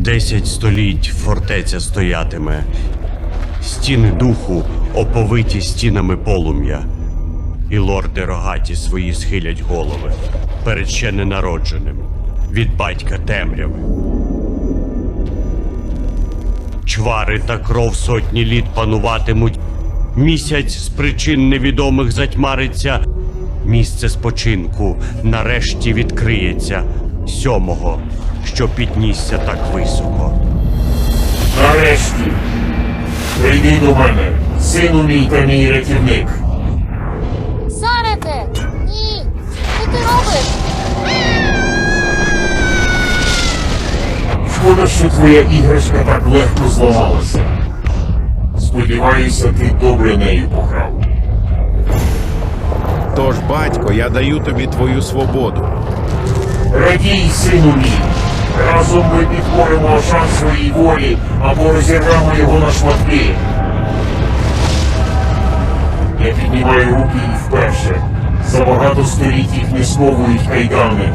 Десять століть фортеця стоятиме, стіни духу оповиті стінами полум'я, і лорди рогаті свої схилять голови перед ще ненародженим від батька темряви. Чвари та кров сотні літ пануватимуть. Місяць з причин невідомих затьмариться. Місце спочинку нарешті відкриється сьомого, що піднісся так високо. Нарешті. Прийди до мене, сину мій та мій рятівник. Зарете! Ні! Що ти робиш? Шкода, що твоя іграшка так легко зламалася. Сподіваюся, ти добре нею пограв. Тож, батько, я даю тобі твою свободу. Радій, сину мій. Разом ми підкоримо шанс своїй волі або розірвемо його на шматки. Я піднімаю руки і вперше. За багато століть їх не сковують кайдани.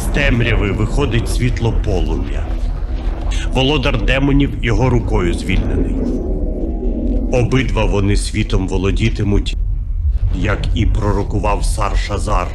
З темряви виходить світло полум'я. Володар демонів його рукою звільнений. Обидва вони світом володітимуть, як і пророкував Сар Шазар,